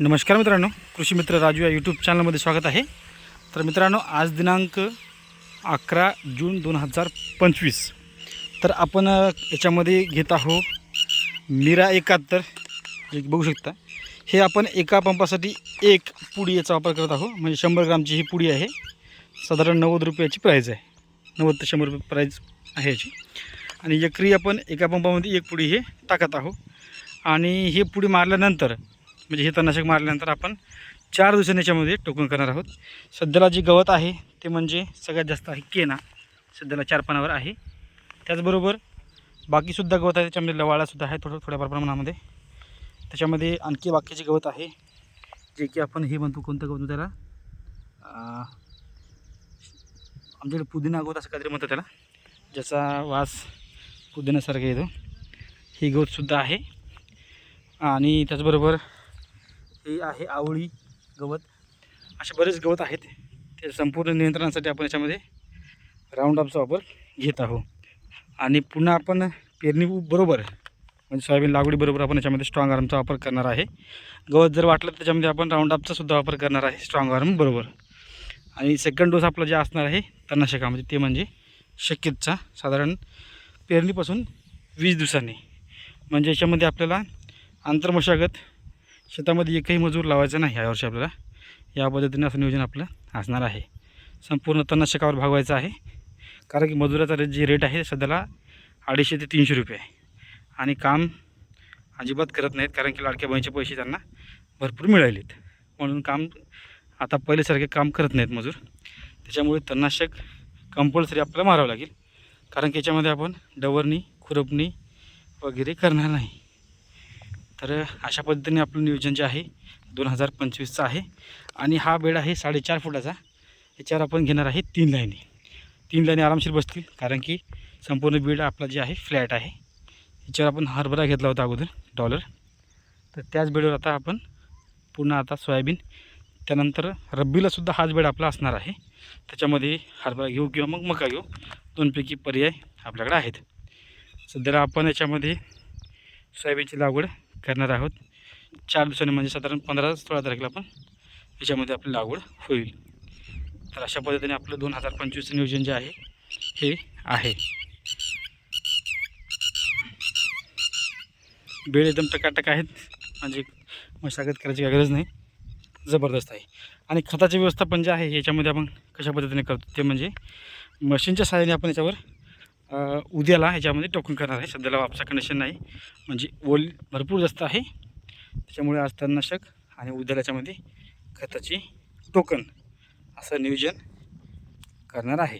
नमस्कार मित्रांनो कृषी मित्र राजू या यूट्यूब चॅनलमध्ये स्वागत आहे. तर मित्रांनो आज दिनांक अकरा जून दोन हजार पंचवीस. तर आपण याच्यामध्ये घेत आहोत मिरा एकाहत्तर. जे बघू शकता. हे आपण एका पंपासाठी एक पुडी याचा वापर करत आहोत. म्हणजे शंभर ग्रामची ही पुडी आहे. साधारण नव्वद रुपयाची प्राईज आहे. नव्वद ते शंभर रुपये प्राईज आहे याची. आणि एकरी आपण एका पंपामध्ये एक पुडी हे टाकत आहोत. आणि ही पुडी मारल्यानंतर म्हणजे हे तणनाशक मारल्यानंतर आपण चार दिवसांनी याच्यामध्ये टोकन करणार आहोत. सध्याला जे गवत आहे ते म्हणजे सगळ्यात जास्त आहे केना. सध्याला चार पानावर आहे. त्याचबरोबर बाकीसुद्धा गवत आहे त्याच्यामध्ये लवाळासुद्धा आहे थोडं थोड्याफार प्रमाणामध्ये. त्याच्यामध्ये आणखी बाकीचे गवत आहे जे की आपण हे म्हणतो कोणतं गवत त्याला? आमच्याकडे पुदिना गवत असं काहीतरी म्हणतो त्याला ज्याचा वास पुदिन्यासारखा येतो. ही गवतसुद्धा आहे. आणि त्याचबरोबर हे आहे आवळी गवत. असे बरेच गवत आहेत. ते संपूर्ण नियंत्रणासाठी आपण याच्यामध्ये राऊंड अपचा वापर घेत आहोत. आणि पुन्हा आपण पेरणी बरोबर म्हणजे सोयाबीन लागवडीबरोबर आपण याच्यामध्ये स्ट्रॉंग आर्मचा वापर करणार आहे. गवत जर वाटलं तर त्याच्यामध्ये आपण राऊंड सुद्धा वापर करणार आहे स्ट्रॉंग आर्म बरोबर. आणि सेकंड डोस आपला जे असणार आहे तणनाशकामध्ये ते म्हणजे शक्यतचा साधारण पेरणीपासून वीस दिवसांनी. म्हणजे याच्यामध्ये आपल्याला आंतरमशागत शेतामध्ये एकही मजूर लावायचा नाही यावर्षी आपल्याला. या पद्धतीने असं नियोजन आपलं असणार आहे. संपूर्ण तणनाशकावर भागवायचं आहे. कारण की मजुराचा रेट जे रेट आहे सध्याला अडीचशे ते तीनशे रुपये आहे. आणि काम अजिबात करत नाहीत कारण की लाडक्या बहिणीचे पैसे त्यांना भरपूर मिळालेत. म्हणून काम आता पहिल्यासारखे काम करत नाहीत मजूर. त्याच्यामुळे तणनाशक कंपल्सरी आपल्याला मारावं लागेल. कारण की याच्यामध्ये आपण डवरणी खुरपणी वगैरे करणार नाही. तर अशा पद्धतीने आपलं नियोजन जे आहे दोन हजार पंचवीसचं आहे. आणि हा बेड आहे साडेचार फुटाचा. याच्यावर आपण घेणार आहे तीन लाईनी. तीन लाईनी आरामशीर बसतील कारण की संपूर्ण बेड आपला जे आहे फ्लॅट आहे. याच्यावर आपण हरभरा घेतला होता अगोदर डॉलर. तर त्याच बेडवर आता आपण पूर्ण आता सोयाबीन त्यानंतर रब्बीलासुद्धा हाच बेड आपला असणार आहे. त्याच्यामध्ये हरभरा घेऊ किंवा मग मका घेऊ दोनपैकी पर्याय आपल्याकडे आहेत. सध्याला आपण याच्यामध्ये सोयाबीनची लागवड करणार आहोत. चार दिवसांनी म्हणजे साधारण पंधरा सोळा तारखेला आपण याच्यामध्ये आपली लागवड होईल. तर अशा पद्धतीने आपलं दोन हजार पंचवीसचं नियोजन जे आहे हे आहे. बेळ एकदम टकाटक आहेत. म्हणजे मशागत करायची काही गरज नाही. जबरदस्त आहे. आणि खताची व्यवस्था पण जे आहे याच्यामध्ये आपण कशा पद्धतीने करतो ते म्हणजे मशीनच्या सहाय्याने आपण याच्यावर उद्याला ह्याच्यामध्ये टोकन करणार आहे. सध्याला वापसा कंडिशन नाही. म्हणजे ओल भरपूर जास्त आहे. त्याच्यामुळे आज तणनाशक आणि उद्याला याच्यामध्ये खताची टोकन असं नियोजन करणार आहे.